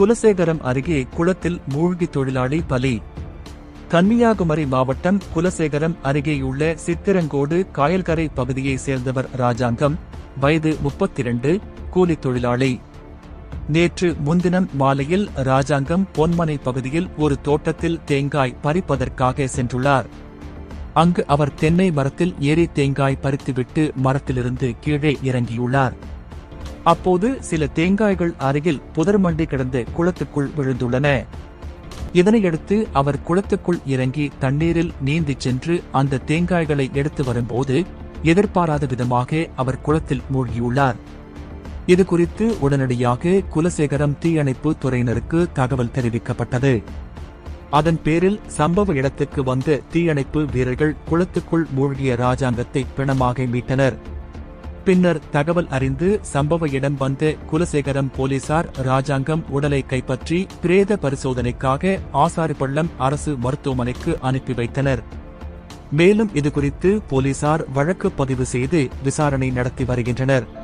குலசேகரம் அருகே குளத்தில் மூழ்கி தொழிலாளி பலி. கன்னியாகுமரி மாவட்டம் குலசேகரம் அருகேயுள்ள சித்திரங்கோடு காயல்கரை பகுதியைச் சேர்ந்தவர் ராஜாங்கம் வயது முப்பத்திரண்டு கூலித் தொழிலாளி. நேற்று முன்தினம் மாலையில் ராஜாங்கம் பொன்மனை பகுதியில் ஒரு தோட்டத்தில் தேங்காய் பறிப்பதற்காக சென்றுள்ளார். அங்கு அவர் தென்னை மரத்தில் ஏறி தேங்காய் பறித்துவிட்டு மரத்திலிருந்து கீழே இறங்கியுள்ளார். அப்போது சில தேங்காய்கள் அருகில் புதர்மண்டி கிடந்து குளத்துக்குள் விழுந்துள்ளன. இதனையடுத்து அவர் குளத்துக்குள் இறங்கி தண்ணீரில் நீந்திச் சென்று அந்த தேங்காய்களை எடுத்து வரும்போது எதிர்பாராத விதமாக அவர் குளத்தில் மூழ்கியுள்ளார். இது குறித்து உடனடியாக குலசேகரம் தீயணைப்பு துறையினருக்கு தகவல் தெரிவிக்கப்பட்டது. அதன் பேரில் சம்பவ இடத்துக்கு வந்த தீயணைப்பு வீரர்கள் குளத்துக்குள் மூழ்கிய ராஜாங்கத்தை பிணமாக மீட்டனர். பின்னர் தகவல் அறிந்து சம்பவ இடம் வந்த குலசேகரம் போலீசார் ராஜாங்கம் உடலை கைப்பற்றி பிரேத பரிசோதனைக்காக ஆசாரிப்பள்ளம் அரசு மருத்துவமனைக்கு அனுப்பி வைத்தனர். மேலும் இதுகுறித்து போலீசார் வழக்கு பதிவு செய்து விசாரணை நடத்தி வருகின்றனர்.